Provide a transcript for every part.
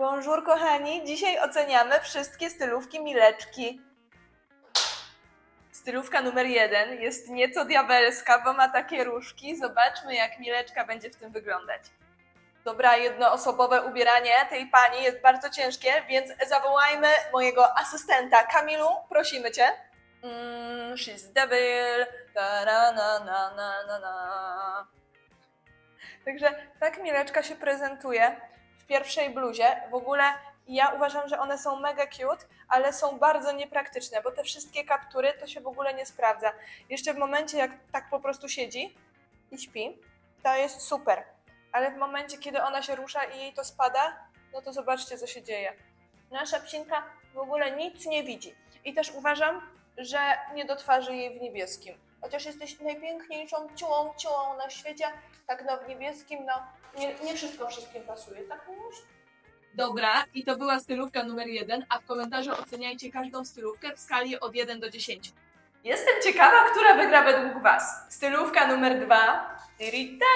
Bonjour kochani, dzisiaj oceniamy wszystkie stylówki Mileczki. Stylówka numer jeden jest nieco diabelska, bo ma takie różki. Zobaczmy jak Mileczka będzie w tym wyglądać. Dobra, jednoosobowe ubieranie tej pani jest bardzo ciężkie, więc zawołajmy mojego asystenta. Kamilu, prosimy cię. Mm, she's devil. Na na na na. Także tak Mileczka się prezentuje pierwszej bluzie. W ogóle ja uważam, że one są mega cute, ale są bardzo niepraktyczne, bo te wszystkie kaptury to się w ogóle nie sprawdza. Jeszcze w momencie, jak tak po prostu siedzi i śpi, to jest super. Ale w momencie, kiedy ona się rusza i jej to spada, no to zobaczcie, co się dzieje. Nasza psinka w ogóle nic nie widzi. I też uważam, że nie do twarzy jej w niebieskim. Chociaż jesteś najpiękniejszą ciułą, ciułą na świecie, tak no w niebieskim, no nie, nie wszystko wszystkim pasuje, tak Miluś? Dobra, i to była stylówka numer jeden, a w komentarzu oceniajcie każdą stylówkę w skali od 1 do 10. Jestem ciekawa, która wygra według Was. Stylówka numer dwa. Tiritara!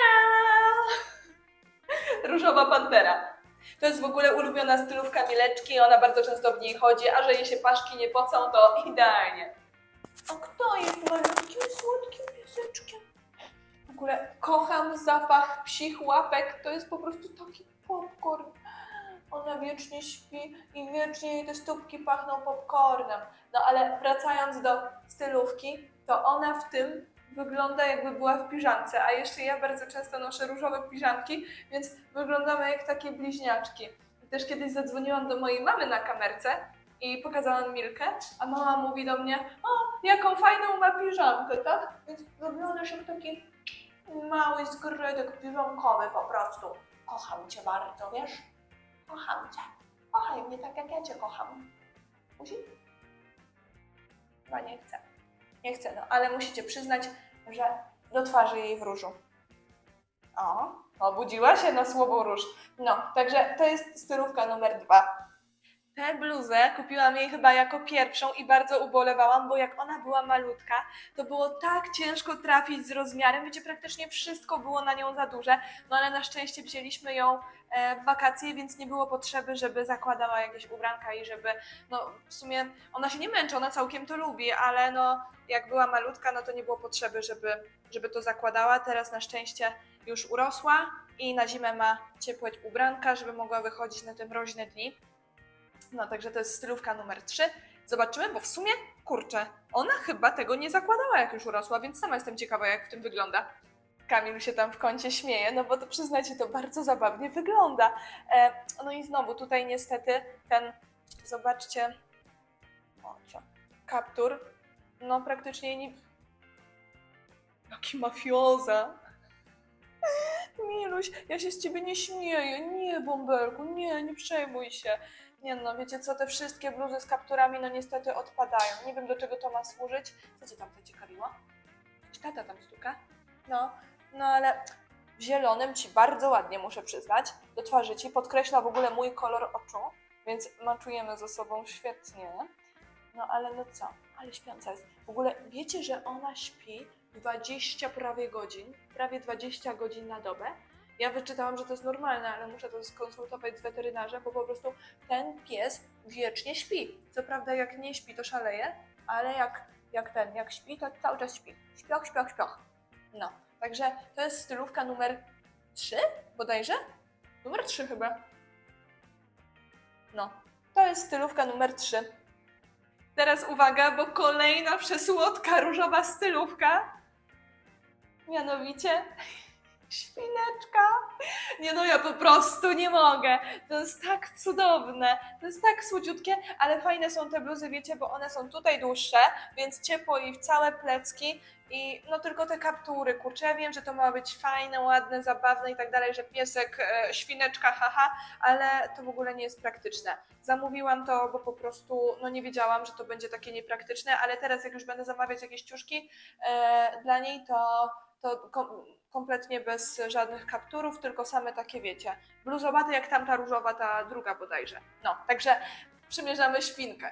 Różowa pantera. To jest w ogóle ulubiona stylówka Mileczki, ona bardzo często w niej chodzi, a że jej się paszki nie pocą, to idealnie. A kto jest malutkim, słodkim pieseczkiem? W ogóle kocham zapach psich łapek, to jest po prostu taki popcorn. Ona wiecznie śpi i wiecznie jej te stópki pachną popcornem. No ale wracając do stylówki, to ona w tym wygląda jakby była w piżamce, a jeszcze ja bardzo często noszę różowe piżamki, więc wyglądamy jak takie bliźniaczki. Też kiedyś zadzwoniłam do mojej mamy na kamerce i pokazałam Milkę, a mama mówi do mnie, o, jaką fajną ma piżamkę, tak? Więc wyglądasz jak taki mały zgredek piżamkowy po prostu. Kocham cię bardzo, wiesz? Kocham cię. Kochaj mnie tak, jak ja cię kocham. Musi? Chyba nie chcę. Nie chcę, no, ale musicie przyznać, że do twarzy jej w różu. O, obudziła się na słowo róż. No, także to jest stylówka numer dwa. Tę bluzę kupiłam jej chyba jako pierwszą i bardzo ubolewałam, bo jak ona była malutka, to było tak ciężko trafić z rozmiarem, wiecie, praktycznie wszystko było na nią za duże, no ale na szczęście wzięliśmy ją e, w wakacje, więc nie było potrzeby, żeby zakładała jakieś ubranka i żeby, no w sumie ona się nie męczy, ona całkiem to lubi, ale no jak była malutka, no to nie było potrzeby, żeby, żeby to zakładała. Teraz na szczęście już urosła i na zimę ma ciepłe ubranka, żeby mogła wychodzić na te mroźne dni. No także to jest stylówka numer 3. Zobaczymy, bo w sumie, kurczę, ona chyba tego nie zakładała, jak już urosła, więc sama jestem ciekawa, jak w tym wygląda. Kamil się tam w kącie śmieje, no bo to przyznajcie, to bardzo zabawnie wygląda. E, no i znowu tutaj niestety ten, zobaczcie, o co, kaptur, no praktycznie nie... Jaki mafioza. Miluś, ja się z ciebie nie śmieję. Nie, bąbelku, nie, nie przejmuj się. Nie no, wiecie co, te wszystkie bluzy z kapturami no niestety odpadają. Nie wiem do czego to ma służyć. Co cię tam zaciekawiło? Coś tata tam stuka? No, no ale w zielonym ci bardzo ładnie muszę przyznać. Do twarzy ci podkreśla w ogóle mój kolor oczu, więc maczujemy ze sobą świetnie. No ale no co, ale śpiąca jest. W ogóle wiecie, że ona śpi 20 prawie godzin, prawie 20 godzin na dobę? Ja wyczytałam, że to jest normalne, ale muszę to skonsultować z weterynarzem, bo po prostu ten pies wiecznie śpi. Co prawda jak nie śpi, to szaleje, ale jak, jak ten, jak śpi, to cały czas śpi. Śpioch, śpioch, śpioch. No, także to jest stylówka numer 3 bodajże? Numer 3 chyba. No, to jest stylówka numer 3. Teraz uwaga, bo kolejna przesłodka różowa stylówka. Mianowicie świneczka. Nie no, ja po prostu nie mogę. To jest tak cudowne, to jest tak słodziutkie, ale fajne są te bluzy, wiecie, bo one są tutaj dłuższe, więc ciepło i w całe plecki i no tylko te kaptury, kurczę, ja wiem, że to ma być fajne, ładne, zabawne i tak dalej, że piesek, e, świneczka, haha, ale to w ogóle nie jest praktyczne. Zamówiłam to, bo po prostu no nie wiedziałam, że to będzie takie niepraktyczne, ale teraz jak już będę zamawiać jakieś ciuszki e, dla niej, to, to kompletnie bez żadnych kapturów, tylko same takie, wiecie, bluzowate jak tamta różowa, ta druga bodajże. No, także przymierzamy świnkę.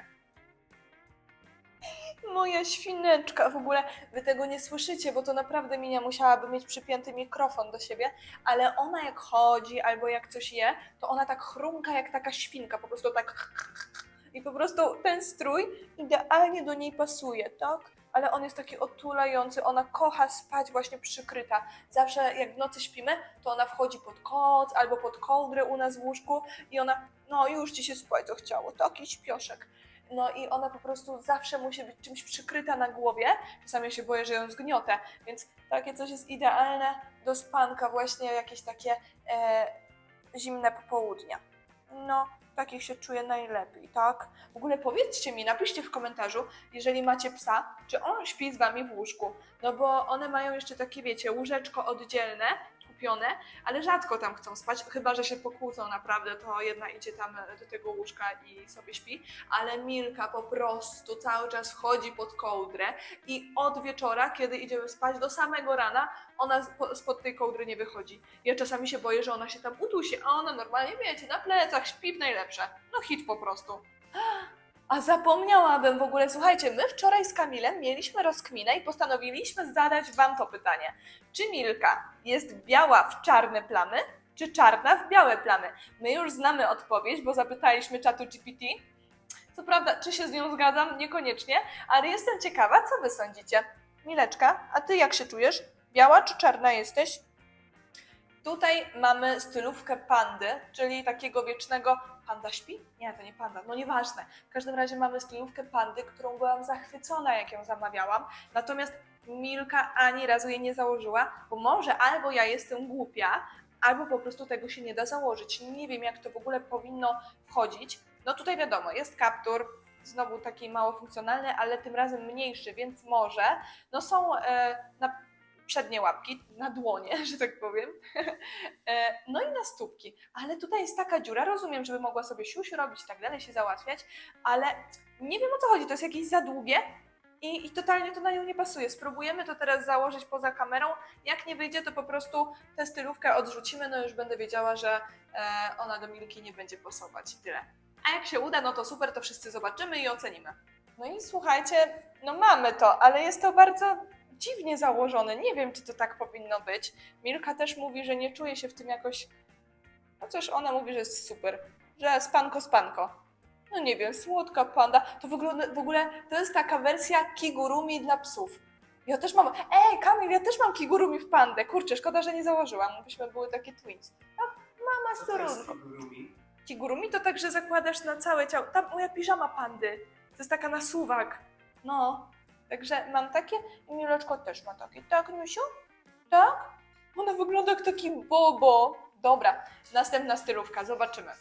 Moja świneczka, w ogóle wy tego nie słyszycie, bo to naprawdę Minia musiałaby mieć przypięty mikrofon do siebie, ale ona jak chodzi albo jak coś je, to ona tak chrumka jak taka świnka, po prostu tak i po prostu ten strój idealnie do niej pasuje, tak? Ale on jest taki otulający, ona kocha spać właśnie przykryta. Zawsze jak w nocy śpimy, to ona wchodzi pod koc albo pod kołdrę u nas w łóżku i ona, no już ci się spać chciało, taki śpioszek. No i ona po prostu zawsze musi być czymś przykryta na głowie. Czasami się boję, że ją zgniotę, więc takie coś jest idealne do spanka, właśnie jakieś takie e, zimne popołudnia. No, takich się czuję najlepiej, tak? W ogóle powiedzcie mi, napiszcie w komentarzu, jeżeli macie psa, czy on śpi z wami w łóżku. No bo one mają jeszcze takie, wiecie, łóżeczko oddzielne, kupione, ale rzadko tam chcą spać, chyba że się pokłócą naprawdę, to jedna idzie tam do tego łóżka i sobie śpi, ale Milka po prostu cały czas wchodzi pod kołdrę i od wieczora, kiedy idziemy spać, do samego rana, ona spo- spod tej kołdry nie wychodzi. Ja czasami się boję, że ona się tam udusi, a ona normalnie, wiecie, na plecach śpi w najlepsze. No hit po prostu. A zapomniałabym w ogóle, słuchajcie, my wczoraj z Kamilem mieliśmy rozkminę i postanowiliśmy zadać Wam to pytanie. Czy Milka jest biała w czarne plamy, czy czarna w białe plamy? My już znamy odpowiedź, bo zapytaliśmy czatu GPT. Co prawda, czy się z nią zgadzam? Niekoniecznie, ale jestem ciekawa, co Wy sądzicie. Mileczka, a Ty jak się czujesz? Biała czy czarna jesteś? Tutaj mamy stylówkę pandy, czyli takiego wiecznego. Panda śpi? Nie, to nie panda, no nieważne. W każdym razie mamy stylówkę pandy, którą byłam zachwycona, jak ją zamawiałam. Natomiast Milka ani razu jej nie założyła, bo może albo ja jestem głupia, albo po prostu tego się nie da założyć. Nie wiem, jak to w ogóle powinno wchodzić. No tutaj wiadomo, jest kaptur, znowu taki mało funkcjonalny, ale tym razem mniejszy, więc może. No są e, na przednie łapki, na dłonie, że tak powiem. E, no i na stópki. Ale tutaj jest taka dziura, rozumiem, żeby mogła sobie siusiu robić i tak dalej, się załatwiać, ale nie wiem o co chodzi, to jest jakieś za długie i, i totalnie to na nią nie pasuje. Spróbujemy to teraz założyć poza kamerą. Jak nie wyjdzie, to po prostu tę stylówkę odrzucimy, no już będę wiedziała, że e, ona do Milki nie będzie pasować i tyle. A jak się uda, no to super, to wszyscy zobaczymy i ocenimy. No i słuchajcie, no mamy to, ale jest to bardzo dziwnie założone. Nie wiem, czy to tak powinno być. Milka też mówi, że nie czuje się w tym jakoś. Chociaż ona mówi, że jest super. Że spanko, spanko. No nie wiem, słodka panda. To w ogóle, w ogóle to jest taka wersja kigurumi dla psów. Ja też mam. Ej, Kamil, ja też mam kigurumi w pandę. Kurczę, szkoda, że nie założyłam. Byśmy były takie twins. No, mama z córką. Kigurumi to tak, że zakładasz na całe ciało. Tam moja piżama pandy. To jest taka na suwak. No. Także mam takie i Mileczko też ma takie. Tak, Nusiu? Tak? Ona wygląda jak taki bobo. Dobra, następna stylówka, zobaczymy.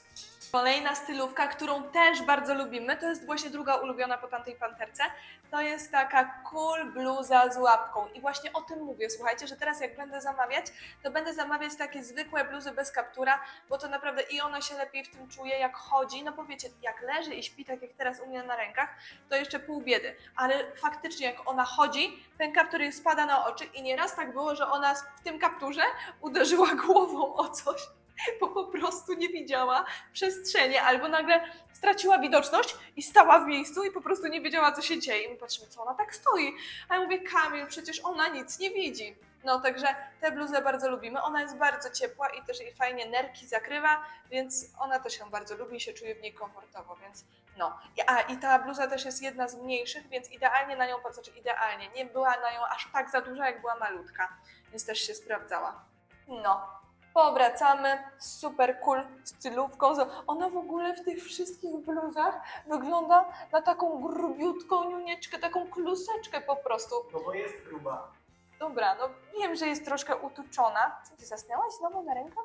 Kolejna stylówka, którą też bardzo lubimy, to jest właśnie druga ulubiona po tamtej panterce. To jest taka cool bluza z łapką. I właśnie o tym mówię. Słuchajcie, że teraz jak będę zamawiać, to będę zamawiać takie zwykłe bluzy bez kaptura, bo to naprawdę i ona się lepiej w tym czuje, jak chodzi. No powiecie, jak leży i śpi, tak jak teraz u mnie na rękach, to jeszcze pół biedy. Ale faktycznie, jak ona chodzi, ten kaptur jej spada na oczy i nieraz tak było, że ona w tym kapturze uderzyła głową o coś, bo po prostu nie widziała przestrzeni, albo nagle straciła widoczność i stała w miejscu i po prostu nie wiedziała, co się dzieje. I my patrzymy, co ona tak stoi. A ja mówię, Kamil, przecież ona nic nie widzi. No, także tę bluzę bardzo lubimy. Ona jest bardzo ciepła i też jej fajnie nerki zakrywa, więc ona też ją bardzo lubi i się czuje w niej komfortowo, więc no. A i ta bluza też jest jedna z mniejszych, więc idealnie na nią, znaczy idealnie, nie była na nią aż tak za duża, jak była malutka, więc też się sprawdzała. No. Powracamy z super cool stylówką. Ona w ogóle w tych wszystkich bluzach wygląda na taką grubiutką niunieczkę, taką kluseczkę po prostu. No bo jest gruba. Dobra, no wiem, że jest troszkę utuczona. Co ty zasnęłaś znowu na rękę?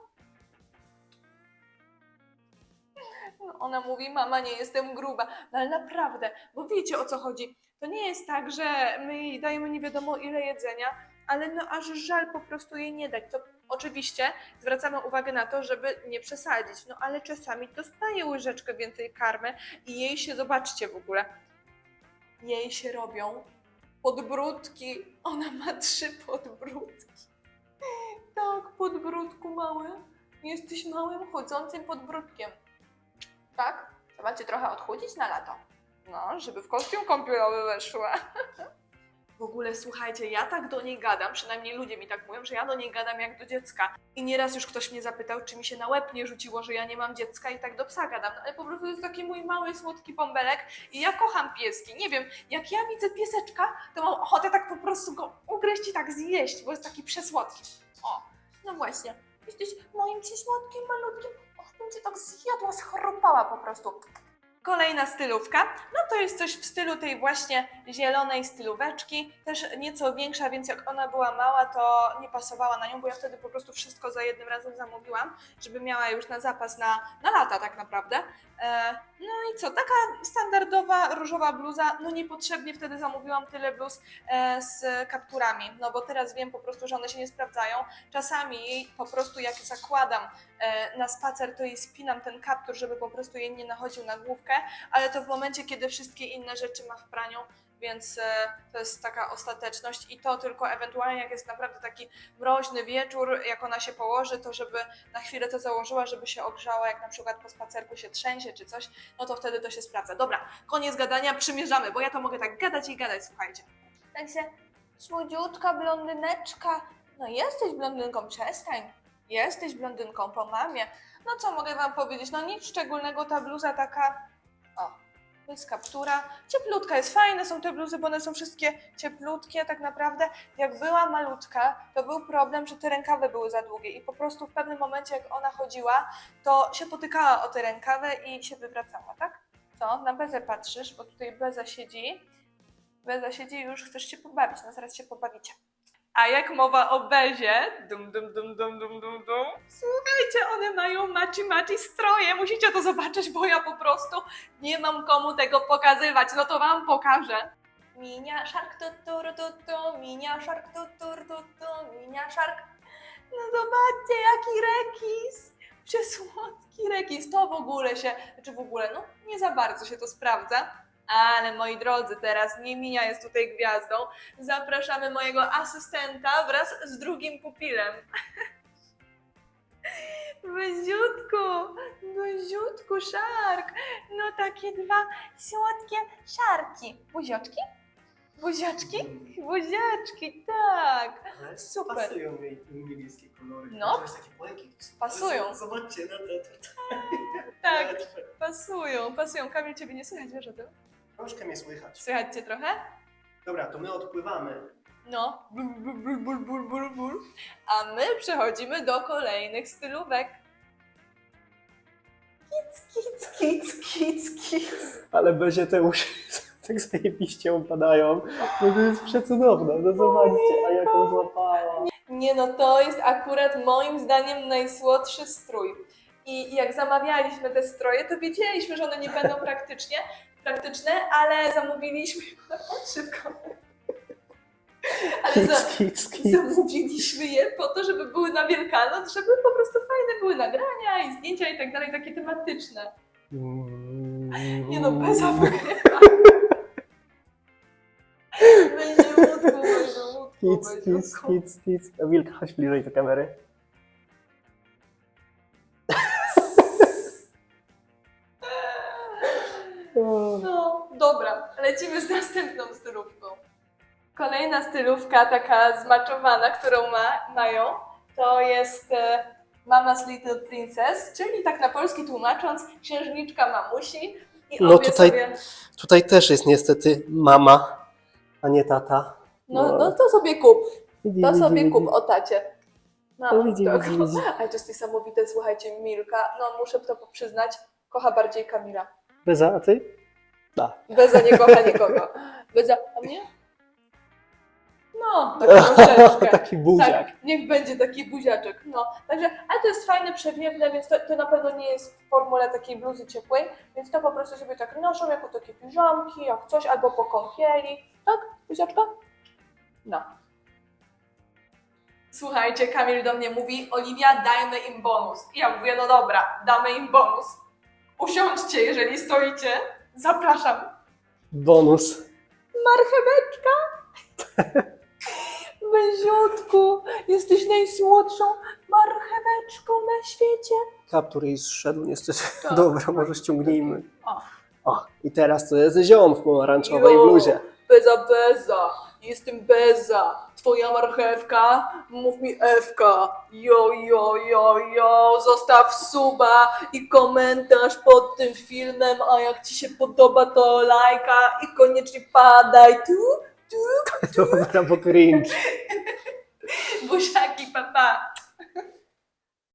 No, ona mówi, mama, nie jestem gruba. No ale naprawdę, bo wiecie o co chodzi. To nie jest tak, że my jej dajemy nie wiadomo ile jedzenia, ale no aż żal po prostu jej nie dać. Co oczywiście zwracamy uwagę na to, żeby nie przesadzić. No ale czasami dostaje łyżeczkę więcej karmy i jej się, zobaczcie w ogóle, jej się robią podbródki. Ona ma trzy podbródki. Tak, podbródku mały. Jesteś małym, chodzącym podbródkiem. Tak? Trzeba cię trochę odchudzić na lato. No, żeby w kostium kąpielowy weszła. W ogóle słuchajcie, ja tak do niej gadam, przynajmniej ludzie mi tak mówią, że ja do niej gadam jak do dziecka. I nieraz już ktoś mnie zapytał, czy mi się na łeb nie rzuciło, że ja nie mam dziecka i tak do psa gadam. No, ale po prostu jest taki mój mały, słodki bąbelek i ja kocham pieski. Nie wiem, jak ja widzę pieseczka, to mam ochotę tak po prostu go ugryźć i tak zjeść, bo jest taki przesłodki. O, no właśnie. Jesteś moim przesłodkim, malutkim. Och, bym cię tak zjadła, schrupała po prostu. Kolejna stylówka, no to jest coś w stylu tej właśnie zielonej stylóweczki, też nieco większa, więc jak ona była mała, to nie pasowała na nią, bo ja wtedy po prostu wszystko za jednym razem zamówiłam, żeby miała już na zapas na, na lata tak naprawdę. E, no i co, taka standardowa różowa bluza, no niepotrzebnie wtedy zamówiłam tyle bluz e, z kapturami, no bo teraz wiem po prostu, że one się nie sprawdzają. Czasami po prostu jak zakładam e, na spacer, to jej spinam ten kaptur, żeby po prostu jej nie nachodził na główkę, ale to w momencie, kiedy wszystkie inne rzeczy ma w praniu, więc e, to jest taka ostateczność i to tylko ewentualnie jak jest naprawdę taki mroźny wieczór, jak ona się położy, to żeby na chwilę to założyła, żeby się ogrzała, jak na przykład po spacerku się trzęsie czy coś, no to wtedy to się sprawdza. Dobra, koniec gadania, przymierzamy, bo ja to mogę tak gadać i gadać, słuchajcie. Także słodziutka blondyneczka, no jesteś blondynką, przestań. Jesteś blondynką po mamie. No co mogę wam powiedzieć? No nic szczególnego, ta bluza taka. O, to jest kaptura. Cieplutka jest fajne, są te bluzy, bo one są wszystkie cieplutkie tak naprawdę. Jak była malutka, to był problem, że te rękawy były za długie i po prostu w pewnym momencie, jak ona chodziła, to się potykała o te rękawy i się wywracała, tak? Co? Na Bezę patrzysz, bo tutaj Beza siedzi. Beza siedzi już chcesz się pobawić, no zaraz się pobawicie. A jak mowa o Bezie, dum dum dum dum dum dum dum, słuchajcie, one mają maci maci stroje, musicie to zobaczyć, bo ja po prostu nie mam komu tego pokazywać, no to wam pokażę. Minia szark tu tu tu tu, minia szark tu tu tu tu, minia szark. No zobaczcie, jaki rekis! Przesłodki rekis, to w ogóle się, czy w ogóle, no nie za bardzo się to sprawdza. Ale moi drodzy, teraz nie Minia jest tutaj gwiazdą. Zapraszamy mojego asystenta wraz z drugim pupilem. Beziutku, beziutku, szark. No takie dwa słodkie szarki. Buzioczki? Buziaczki? Buziaczki, tak. Ale Super. Pasują mi niebieskie kolory. No. To jest taki błękit. Pasują. Zobaczcie na te tutaj. Tak, pasują, pasują. Kamil, ciebie nie słychać, wiesz o tym? Troszkę mnie słychać. Słychać cię trochę? Dobra, to my odpływamy. No. Bul, bul, bul, bul, bul, bul, bul. A my przechodzimy do kolejnych stylówek. Kic, kic, kic, kic, kic. Ale będzie te uszy tak zajebiście opadają. No to jest przecudowne. No zobaczcie, a jak ją złapała. Nie no, to jest akurat moim zdaniem najsłodszy strój. I jak zamawialiśmy te stroje, to wiedzieliśmy, że one nie będą praktycznie, praktyczne, ale zamówiliśmy szybko. Ale za, zamówiliśmy je po to, żeby były na Wielkanoc, żeby po prostu fajne były nagrania i zdjęcia i tak dalej, takie tematyczne. Nie no, bez wygrywa. Będzie łódku, Kic, kic, kic, kic. A Wilka, chodź bliżej do kamery. Lecimy z następną stylówką. Kolejna stylówka, taka zmaczowana, którą ma, mają, to jest e, Mama's Little Princess, czyli tak na polski tłumacząc, księżniczka mamusi. I No tutaj- sobie, Tutaj też jest niestety mama, a nie tata. no, no to sobie kup, Widzi, to widzi, sobie widzi. kup, o tacie. No, No, widzi, to- widzi, widzi. Ale to jest niesamowite, słuchajcie, Milka, no muszę to przyznać, kocha bardziej Kamila. Beza, a ty? Da. Beza nie kocha nikogo. Beza, a mnie? No, tak. Taki buziak. Tak, niech będzie taki buziaczek. No, także, ale to jest fajne, przewiewne, więc to, to na pewno nie jest w formule takiej bluzy ciepłej, więc to po prostu sobie tak noszą jako takie piżamki, jak coś, albo po kąpieli. Tak, buziaczka? No. Słuchajcie, Kamil do mnie mówi, Oliwia, dajmy im bonus. I ja mówię, no dobra, damy im bonus. Usiądźcie, jeżeli stoicie. Zapraszam. Bonus. Marcheweczka! Beziutku, jesteś najsłodszą marcheweczką na świecie. Kaptur jej zszedł niestety. Tak. Dobra, może ściągnijmy. O, i teraz to jest ziom w pomarańczowej Jo. bluzie. Beza, beza, jestem beza. Twoja marchewka, mów mi Ewka. Jo, jo, jo, jo, zostaw suba i komentarz pod tym filmem, a jak ci się podoba, to lajka i koniecznie padaj tu, tu. Dobra, bo cringe. Buziaki, papa.